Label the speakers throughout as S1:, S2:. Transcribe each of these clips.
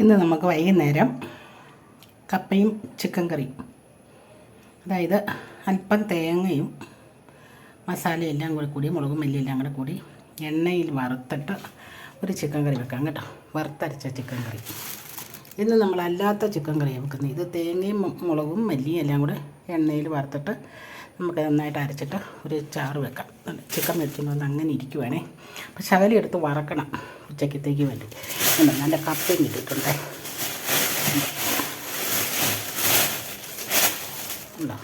S1: ഇന്ന് നമുക്ക് വൈകുന്നേരം കപ്പയും ചിക്കൻ കറിയും. അതായത് അല്പം തേങ്ങയും മസാലയെല്ലാം കൂടി കൂടി മുളകും മല്ലിയെല്ലാം കൂടെ കൂടി എണ്ണയിൽ വറുത്തിട്ട് ഒരു ചിക്കൻ കറി വെക്കാം കേട്ടോ. വറുത്തരച്ച ചിക്കൻ കറി. ഇന്ന് നമ്മളല്ലാത്ത ചിക്കൻ കറിയാണ് വെക്കുന്നത്. ഇത് തേങ്ങയും മുളകും മല്ലിയും എല്ലാം കൂടെ എണ്ണയിൽ വറുത്തിട്ട് നമുക്ക് നന്നായിട്ട് അരച്ചിട്ട് ഒരു ചാറ് വെക്കാം. ചിക്കൻ വന്ന് അങ്ങനെ ഇരിക്കുവാണേ. അപ്പോൾ ശകലം എടുത്ത് വറക്കണം ഉച്ചക്കത്തേക്ക് വേണ്ടി. നല്ല കപ്പയും കിട്ടിയിട്ടുണ്ടേ. ഉണ്ടോ?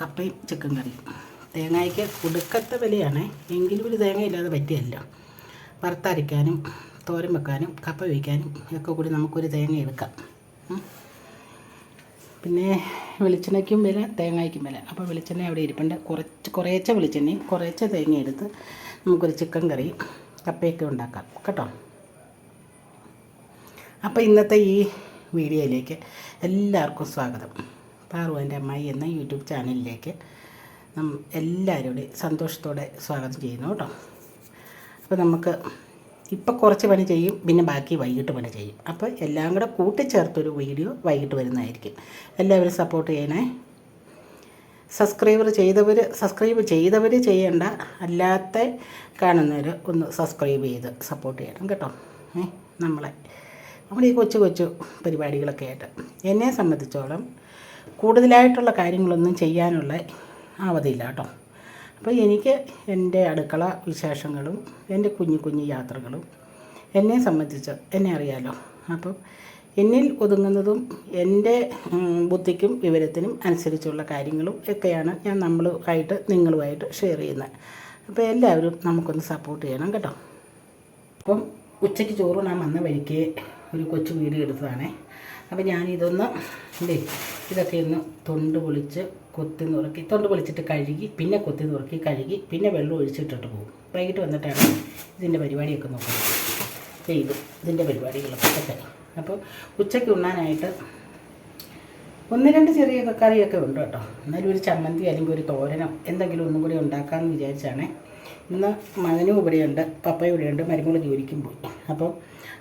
S1: കപ്പയും ചിക്കൻ കറിയും. തേങ്ങയ്ക്ക് കൊടുക്കത്ത വിലയാണ്. എങ്കിലും ഒരു തേങ്ങ ഇല്ലാതെ പറ്റിയല്ല. വറുത്തരയ്ക്കാനും തോരൻ വെക്കാനും കപ്പ വയ്ക്കാനും ഒക്കെ കൂടി നമുക്കൊരു തേങ്ങ എടുക്കാം. പിന്നെ വെളിച്ചെണ്ണയ്ക്കും വില തേങ്ങയ്ക്കും വില. അപ്പോൾ വെളിച്ചെണ്ണ അവിടെ ഇരിപ്പുണ്ട്. കുറച്ച് കുറേച്ച വെളിച്ചെണ്ണയും കുറേച്ച തേങ്ങ എടുത്ത് നമുക്കൊരു ചിക്കൻ കറി കപ്പയൊക്കെ ഉണ്ടാക്കാം. കേട്ടോ? അപ്പോൾ ഇന്നത്തെ ഈ വീഡിയോയിലേക്ക് എല്ലാവർക്കും സ്വാഗതം. പാറു എന്റെ അമ്മായി എന്ന യൂട്യൂബ് ചാനലിലേക്ക് എല്ലാവരോടും സന്തോഷത്തോടെ സ്വാഗതം ചെയ്യുന്നു കേട്ടോ. അപ്പോൾ നമുക്ക് ഇപ്പോൾ കുറച്ച് പണി ചെയ്യും പിന്നെ ബാക്കി വൈകിട്ട് പണി ചെയ്യും. അപ്പോൾ എല്ലാം കൂടെ കൂട്ടിച്ചേർത്തൊരു വീഡിയോ വൈകിട്ട് വരുന്നതായിരിക്കും. എല്ലാവരും സപ്പോർട്ട് ചെയ്യണേ. സബ്സ്ക്രൈബർ ചെയ്തവർ സബ്സ്ക്രൈബ് ചെയ്തവർ ചെയ്യേണ്ട. അല്ലാത്ത കാണുന്നവർ ഒന്ന് സബ്സ്ക്രൈബ് ചെയ്ത് സപ്പോർട്ട് ചെയ്യണം കേട്ടോ. നമ്മളെ. നമ്മുടെ ഈ കൊച്ചു കൊച്ചു പരിപാടികളൊക്കെ ആയിട്ട്. എന്നെ സംബന്ധിച്ചോളം കൂടുതലായിട്ടുള്ള കാര്യങ്ങളൊന്നും ചെയ്യാനുള്ള അവധിയില്ല കേട്ടോ. അപ്പോൾ എനിക്ക് എന്റെ അടുക്കള വിശേഷങ്ങളും എന്റെ കുഞ്ഞു കുഞ്ഞു യാത്രകളും എന്നെ സംബന്ധിച്ച് എന്നെ അറിയാലോ. അപ്പം എന്നിൽ ഒതുങ്ങുന്നതും എന്റെ ബുദ്ധിക്കും വിവരത്തിനും അനുസരിച്ചുള്ള കാര്യങ്ങളും ഒക്കെയാണ് ഞാൻ നമ്മളുമായിട്ട് നിങ്ങളുമായിട്ട് ഷെയർ ചെയ്യുന്നത്. അപ്പോൾ എല്ലാവരും നമുക്കൊന്ന് സപ്പോർട്ട് ചെയ്യണം കേട്ടോ. അപ്പം ഉച്ചയ്ക്ക് ചോറ് ഞാൻ വന്ന വഴിക്ക് ഒരു കൊച്ചു വീഡിയോ എടുത്തതാണേ. അപ്പം ഞാനിതൊന്ന് ഇതേ ഇതൊക്കെ ഒന്ന് തൊണ്ട് പൊളിച്ച് കൊത്തി നുറുക്കി തൊണ്ട് പൊളിച്ചിട്ട് കഴുകി പിന്നെ കൊത്തി നുറുക്കി കഴുകി പിന്നെ വെള്ളം ഒഴിച്ചിട്ടിട്ട് പോകും. വൈകിട്ട് വന്നിട്ടാണ് ഇതിന്റെ പരിപാടിയൊക്കെ നോക്കുന്നത്. ചെയ്തു ഇതിന്റെ പരിപാടികളൊക്കെ ഒക്കെ. അപ്പോൾ ഉച്ചയ്ക്ക് ഉണ്ണാനായിട്ട് ഒന്ന് രണ്ട് ചെറിയ കറിയൊക്കെ ഉണ്ട് കേട്ടോ. എന്നാലും ഒരു ചമ്മന്തി അല്ലെങ്കിൽ ഒരു തോരനോ എന്തെങ്കിലും ഒന്നും കൂടി ഉണ്ടാക്കാമെന്ന് വിചാരിച്ചാണ്. ഇന്ന് മകനും ഇവിടെയുണ്ട് പപ്പ ഇവിടെയുണ്ട് മരുമകൾ ജോലിക്കും പോയി. അപ്പോൾ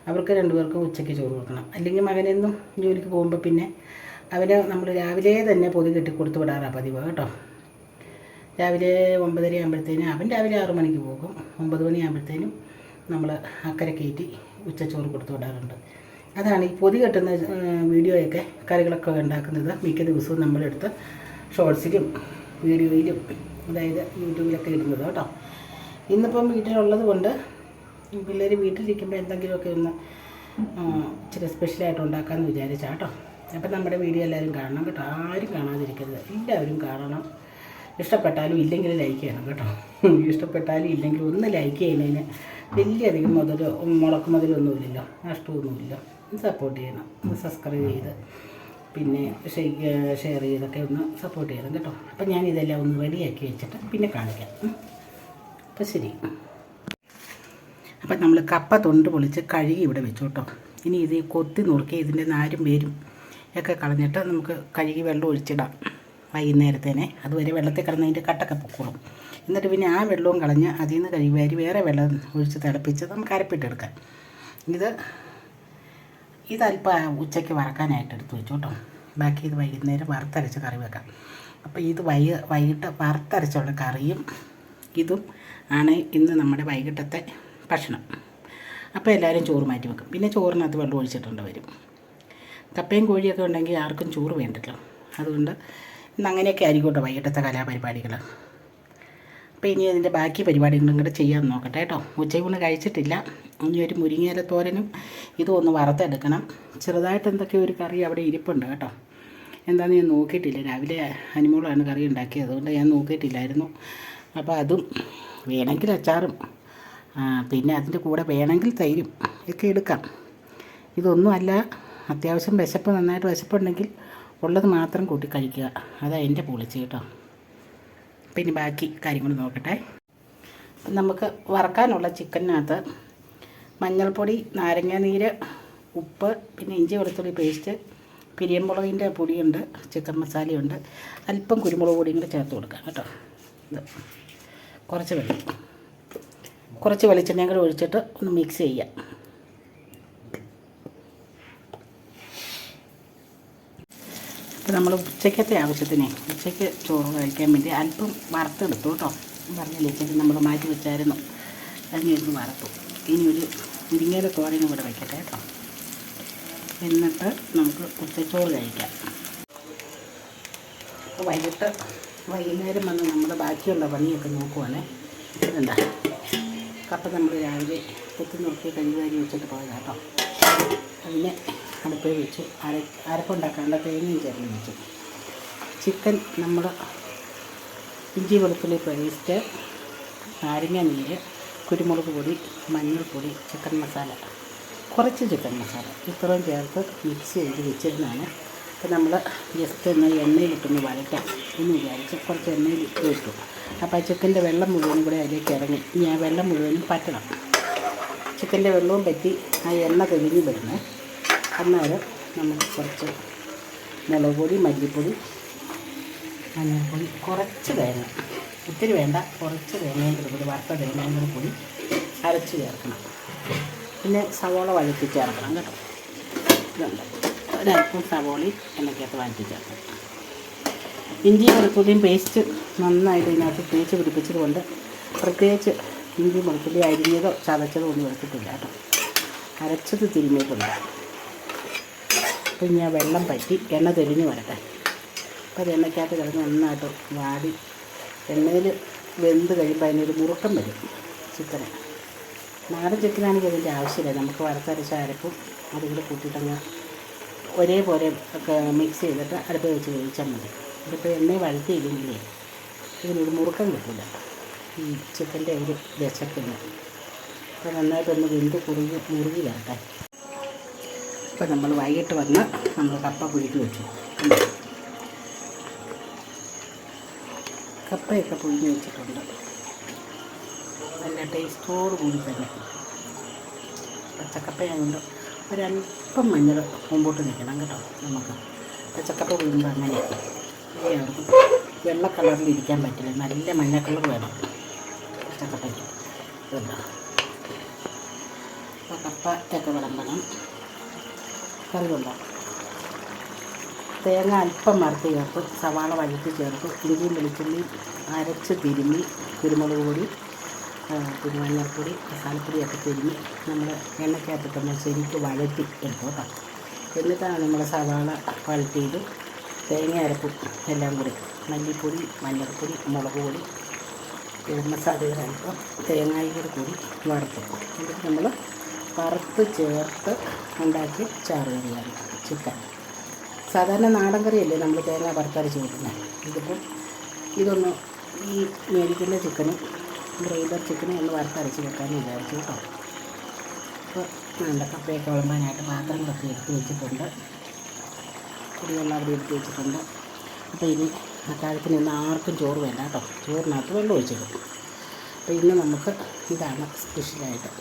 S1: അവർക്ക് രണ്ടുപേർക്കും ഉച്ചയ്ക്ക് ചോറ് കൊടുക്കണം. അല്ലെങ്കിൽ മകനെന്നും ജോലിക്ക് പോകുമ്പോൾ പിന്നെ അവന് നമ്മൾ രാവിലെ തന്നെ പൊതി കെട്ടി കൊടുത്തു വിടാറാണ് പതിവ് കേട്ടോ. രാവിലെ ഒമ്പതര ആകുമ്പോഴത്തേനും അവൻ രാവിലെ ആറു മണിക്ക് പോകും. ഒമ്പത് മണിയാകുമ്പോഴത്തേനും നമ്മൾ അക്കരെ കയറ്റി ഉച്ചച്ചോറ് കൊടുത്തു വിടാറുണ്ട്. അതാണ് ഈ പൊതി കെട്ടുന്ന വീഡിയോയൊക്കെ കറികളൊക്കെ ഉണ്ടാക്കുന്നത്. മിക്ക ദിവസവും നമ്മളെടുത്ത് ഷോർട്സിലും വീഡിയോയിലും അതായത് യൂട്യൂബിലൊക്കെ ഇടുന്നത് കേട്ടോ. ഇന്നിപ്പം വീട്ടിലുള്ളത് കൊണ്ട് പിള്ളേർ വീട്ടിലിരിക്കുമ്പോൾ എന്തെങ്കിലുമൊക്കെ ഒന്ന് ഇച്ചിരി സ്പെഷ്യലായിട്ട് ഉണ്ടാക്കാമെന്ന് വിചാരിച്ചാൽ കേട്ടോ. അപ്പം നമ്മുടെ വീഡിയോ എല്ലാവരും കാണണം കേട്ടോ. ആരും കാണാതിരിക്കരുത്. എല്ലാവരും കാണണം. ഇഷ്ടപ്പെട്ടാലും ഇല്ലെങ്കിലും ലൈക്ക് ചെയ്യണം കേട്ടോ. ഇഷ്ടപ്പെട്ടാലും ഇല്ലെങ്കിലും ഒന്ന് ലൈക്ക് ചെയ്യുന്നതിന് വലിയധികം മുതലോ മുളക്ക് മുതലൊന്നുമില്ലല്ലോ നഷ്ടമൊന്നുമില്ല. സപ്പോർട്ട് ചെയ്യണം. സബ്സ്ക്രൈബ് ചെയ്ത്. പിന്നെ ഷെയർ ചെയ്തൊക്കെ ഒന്ന് സപ്പോർട്ട് ചെയ്യണം കേട്ടോ. അപ്പം ഞാൻ ഇതെല്ലാം ഒന്ന് റെഡിയാക്കി വെച്ചിട്ട് പിന്നെ കാണിക്കാം. അപ്പം ശരി. അപ്പം നമ്മൾ കപ്പ തൊണ്ട് പൊളിച്ച് കഴുകി ഇവിടെ വെച്ചു കേട്ടോ. ഇനി ഇത് കൊത്തി നുറുക്കി ഇതിന്റെ നാരും വേരും ഒക്കെ കളഞ്ഞിട്ട് നമുക്ക് കഴുകി വെള്ളം ഒഴിച്ചിടാം വൈകുന്നേരത്തേനെ. അതുവരെ വെള്ളത്തിൽ കിടന്നതിന്റെ കട്ടൊക്കെ പൊക്കോളും. എന്നിട്ട് പിന്നെ ആ വെള്ളവും കളഞ്ഞ് അതിൽ നിന്ന് കഴുകി വാരി വേറെ വെള്ളം ഒഴിച്ച് തിളപ്പിച്ച് നമുക്ക് അരപ്പിട്ടെടുക്കാം ഇത് ഇതല്പം ഉച്ചയ്ക്ക് വറക്കാനായിട്ട് എടുത്ത് വെച്ചു കേട്ടോ. ബാക്കി ഇത് വൈകുന്നേരം വറുത്തരച്ച് കറി വെക്കാം. അപ്പോൾ ഇത് വൈ വൈകിട്ട് വറുത്തരച്ചുള്ള കറിയും ഇതും ആണ് ഇന്ന് നമ്മുടെ വൈകിട്ടത്തെ ഭക്ഷണം. അപ്പോൾ എല്ലാവരും ചോറ് മാറ്റി വെക്കും. പിന്നെ ചോറിനകത്ത് വെള്ളം ഒഴിച്ചിട്ടുണ്ട് വരും. കപ്പയും കോഴിയൊക്കെ ഉണ്ടെങ്കിൽ ആർക്കും ചോറ് വേണ്ടല്ലോ. അതുകൊണ്ട് ഇന്ന് അങ്ങനെയൊക്കെ ആയിരിക്കട്ടെ വൈകിട്ടത്തെ കലാപരിപാടികൾ അപ്പോൾ ഇനി അതിന്റെ ബാക്കി പരിപാടികളും കൂടെ ചെയ്യാൻ നോക്കട്ടെ കേട്ടോ. ഉച്ചയൂണ് കഴിച്ചിട്ടില്ല. ഇനി ഒരു മുരിങ്ങയില തോരനും ഇതും ഒന്ന് വറുത്തെടുക്കണം. ചെറുതായിട്ട് എന്തൊക്കെ ഒരു കറി അവിടെ ഇരിപ്പുണ്ട് കേട്ടോ. എന്താണെന്ന് ഞാൻ നോക്കിയിട്ടില്ല. രാവിലെ അനിമോളാണ് കറി ഉണ്ടാക്കിയത്. അതുകൊണ്ട് ഞാൻ നോക്കിയിട്ടില്ലായിരുന്നു. അപ്പോൾ അതും വേണമെങ്കിൽ അച്ചാറും പിന്നെ അതിന്റെ കൂടെ വേണമെങ്കിൽ തൈരും ഒക്കെ എടുക്കാം. ഇതൊന്നുമല്ല അത്യാവശ്യം വിശപ്പ് നന്നായിട്ട് വിശപ്പുണ്ടെങ്കിൽ ഉള്ളത് മാത്രം കൂട്ടി കഴിക്കുക. അതാണ് എന്റെ പൊളിച്ച് കേട്ടോ. പിന്നെ ബാക്കി കാര്യങ്ങൾ നോക്കട്ടെ. നമുക്ക് വറക്കാനുള്ള ചിക്കനകത്ത് മഞ്ഞൾപ്പൊടി നാരങ്ങാനീര് ഉപ്പ് പിന്നെ ഇഞ്ചി വെളുത്തുള്ളി പേസ്റ്റ് പിരിയമ്പുളകിന്റെ പൊടിയുണ്ട് ചിക്കൻ മസാലയുണ്ട് അല്പം കുരുമുളക് പൊടിയും കൂടെ ചേർത്ത് കൊടുക്കാം കേട്ടോ. ഇത്. കുറച്ച് വെള്ളം കുറച്ച് വെളിച്ചെണ്ണയും കൂടെ ഒഴിച്ചിട്ട് ഒന്ന് മിക്സ് ചെയ്യാം. അപ്പോൾ നമ്മൾ ഉച്ചയ്ക്കത്തെ ആവശ്യത്തിന് ഉച്ചയ്ക്ക് ചോറ് കഴിക്കാൻ വേണ്ടി അല്പം വറുത്തെടുത്തു കേട്ടോ. പറഞ്ഞില്ലേ ഉച്ചയ്ക്ക് നമ്മൾ മാറ്റി വെച്ചായിരുന്നു. അതിനൊന്ന് വറുത്തു. ഇനി ഒരു മുരിങ്ങയുടെ തോരനും കൂടെ വയ്ക്കട്ടെ കേട്ടോ. എന്നിട്ട് നമുക്ക് ഉച്ചച്ചോറ് കഴിക്കാം. വൈകിട്ട് വൈകുന്നേരം വന്ന് നമ്മൾ ബാക്കിയുള്ള പണിയൊക്കെ നോക്കുവാണേ. എന്താ? കപ്പ നമ്മൾ രാവിലെ കുത്തി നോക്കി കഴുകാരി വെച്ചിട്ട് പോയത് കേട്ടോ. അതിനെ അടുപ്പിൽ വെച്ച് അര അരപ്പുണ്ടാക്കാണ്ട തേങ്ങയും ചേർന്ന് വെച്ചു. ചിക്കൻ നമ്മൾ ഇഞ്ചി വെളുത്തുള്ളി പേസ്റ്റ് നാരങ്ങ നീര് കുരുമുളക് പൊടി മഞ്ഞൾപ്പൊടി ചിക്കൻ മസാല. കുറച്ച് ചിക്കൻ മസാല. ഇത്രയും ചേർത്ത് മിക്സ് ചെയ്ത് വെച്ചിരുന്നാണ് അപ്പോൾ നമ്മൾ ജസ്റ്റ് ഒന്ന് എണ്ണയിലിട്ടൊന്ന് വരയ്ക്കാം എന്ന് വിചാരിച്ച് കുറച്ച് എണ്ണയിൽ ഇട്ട്. ഇട്ടു അപ്പോൾ ആ ചിക്കന്റെ വെള്ളം മുഴുവനും കൂടെ അതിലേക്ക് ഇറങ്ങി. ഇനി ആ വെള്ളം മുഴുവനും പറ്റണം. ചിക്കന്റെ വെള്ളവും പറ്റി ആ എണ്ണ തെളിഞ്ഞ് വരുന്നത് അന്നേരം നമുക്ക് കുറച്ച് മുളക് പൊടി മല്ലിപ്പൊടി മഞ്ഞൾപ്പൊടി കുറച്ച് തേങ്ങ. ഒത്തിരി വേണ്ട കുറച്ച് തേങ്ങയും കൂടി വറുത്ത തേങ്ങയും കൂടി അരച്ച് ചേർക്കണം. പിന്നെ സവോള വഴറ്റി ചേർക്കണം കേട്ടോ. ഇതുണ്ട്. ഒരല്പം സവോളയും എണ്ണയ്ക്കകത്ത് വഴറ്റി ചേർക്കണം ഇഞ്ചി വെളുത്തുള്ളിയും പേസ്റ്റ് നന്നായിട്ട് ഇതിനകത്ത് തേച്ച് പിടിപ്പിച്ചത് കൊണ്ട് പ്രത്യേകിച്ച് ഇഞ്ചി വെളുത്തുള്ളി അരിഞ്ഞതോ ചതച്ചതോ ഒന്നും എടുത്തിട്ടില്ല കേട്ടോ. അരച്ചത് തിരിഞ്ഞിട്ടുണ്ട് അപ്പം ഞാൻ വെള്ളം പറ്റി എണ്ണ തെളിഞ്ഞ് വരട്ടെ. അപ്പോൾ അത് എണ്ണയ്ക്കകത്ത് കിടന്ന് നന്നായിട്ട് വാടി എണ്ണയിൽ വെന്ത് കഴിയുമ്പോൾ അതിനൊരു മുറുക്കം വരും ചിക്കന്. നാടൻ ചിക്കനാണെങ്കിൽ അതിന്റെ ആവശ്യമില്ല. നമുക്ക് വറുത്തരച്ച അരപ്പും അതുകൂടെ കൂട്ടിയിട്ടങ്ങ് ഒരേപോലെ ഒക്കെ മിക്സ് ചെയ്തിട്ട് അടുപ്പ് വെച്ച് വേവിച്ചാൽ മതി. ഇതിപ്പോൾ എണ്ണ വഴറ്റിയില്ലെങ്കിലേ ഇതിനൊരു മുറുക്കം കിട്ടില്ല ഈ ചിക്കന്റെ ഒരു രസത്തിന് അപ്പോൾ നന്നായിട്ടൊന്ന് വെന്ത് കുറുകി മുറുകി വരട്ടെ. അപ്പോൾ നമ്മൾ വൈകിട്ട് വന്ന് നമ്മൾ കപ്പ പുഴുക്കി വെച്ചു? കപ്പയൊക്കെ പുഴുങ്ങി വെച്ചിട്ടുണ്ട്. നല്ല ടേസ്റ്റോട് കൂടി തന്നെ. പച്ചക്കപ്പയായതുകൊണ്ട് ഒരല്പം മഞ്ഞൾ മുമ്പോട്ട് നിൽക്കണം കേട്ടോ നമുക്ക്. പച്ചക്കറി വീഴുമ്പോൾ അങ്ങനെ. വെള്ള കളറിൽ ഇരിക്കാൻ പറ്റില്ല. നല്ല മഞ്ഞ കളർ വേണം. പച്ചക്കപ്പയ്ക്ക് ഇതുണ്ടോ? അപ്പോൾ കപ്പയൊക്കെ വിളമ്പണം. കറി കൊണ്ടോ തേങ്ങ അല്പം മറുത്ത് ചേർത്ത് സവാള വഴുത്ത് ചേർത്ത് ഇഞ്ചിയും വെളിച്ചെണ്ണി അരച്ച് തിരുമ്മി കുരുമുളക് പൊടി ആ, പിന്നെ മഞ്ഞൾപ്പൊടി മസാലപ്പൊടിയൊക്കെ തിരിഞ്ഞ് നമ്മൾ എണ്ണയ്ക്കകത്തിട്ടൊന്ന് ശരിക്ക് വഴറ്റി എടുക്കും എന്നിട്ടാണ് നമ്മൾ സവാള വഴറ്റിയത് തേങ്ങ അരപ്പും എല്ലാം കൂടി. മല്ലിപ്പൊടി മഞ്ഞൾപ്പൊടി മുളക് പൊടി ഗരം മസാലയുടെ അല്പം തേങ്ങായും കൂടി വറുത്ത് എന്നിട്ട് നമ്മൾ വറുത്ത് ചേർത്ത് ഉണ്ടാക്കി ചാറ് കറിയാണ് ചിക്കൻ. സാധാരണ നാടൻ കറിയല്ലേ നമ്മൾ തേങ്ങ വറുത്തരച്ച് വെക്കുന്നത് ഇതിപ്പം ഇതൊന്ന് ഈ മേടിക്കുന്ന ചിക്കനും ബ്രോയിലർ ചിക്കനെ ഒന്ന് വറുത്തരച്ച് വെക്കാമെന്ന് വിചാരിച്ചു കേട്ടോ. അപ്പോൾ വേണ്ട കപ്പയൊക്കെ വിളമ്പാനായിട്ട് പാത്രങ്ങളൊക്കെ എടുത്ത് വെച്ചിട്ടുണ്ട്. കുടിവെള്ളം അവിടെ എടുത്ത് വെച്ചിട്ടുണ്ട്. അപ്പോൾ ഇനി അത്താഴത്തിന് ഇന്ന് ആർക്കും ചോറ് വേണ്ട കേട്ടോ. ചോറിനകത്ത് വെള്ളം ഒഴിച്ചിടും. അപ്പോൾ ഇന്ന് നമുക്ക് ഇതാണ് സ്പെഷ്യലായിട്ട്.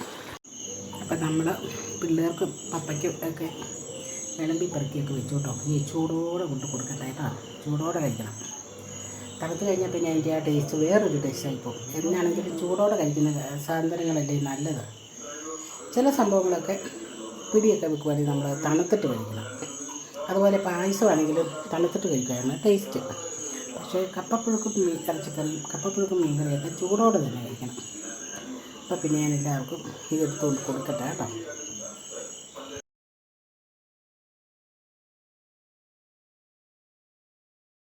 S1: അപ്പം നമ്മൾ പിള്ളേർക്കും പപ്പയ്ക്കും ഒക്കെ വിളമ്പി പെറുക്കിയൊക്കെ വെച്ചു കേട്ടോ. ഈ ചൂടോടെ കൊണ്ട് കൊടുക്കട്ടെ കേട്ടോ. ചൂടോടെ കഴിക്കണം. തണുത്ത് കഴിഞ്ഞാൽ പിന്നെ അതിന്റെ ആ ടേസ്റ്റ് വേറൊരു ടേസ്റ്റായി പോകും. എന്നാണെങ്കിലും ചൂടോടെ കഴിക്കുന്ന സാധനങ്ങളല്ലേ നല്ലത്? ചില സംഭവങ്ങളൊക്കെ പിടിയൊക്കെ വെക്കുവാണെങ്കിൽ നമ്മൾ തണുത്തിട്ട് കഴിക്കണം. അതുപോലെ പായസമാണെങ്കിലും തണുത്തിട്ട് കഴിക്കുകയാണ് ടേസ്റ്റ് പക്ഷേ കപ്പപ്പുഴുക്കും മീൻ ഇറച്ചിക്കറിയും കപ്പപ്പുഴുക്കും മീൻ കറിയൊക്കെ ചൂടോടെ തന്നെ കഴിക്കണം. അപ്പോൾ പിന്നെ ഞാൻ എല്ലാവർക്കും ഇതെടുത്തുകൊണ്ട് കൊടുക്കട്ടെ കേട്ടോ.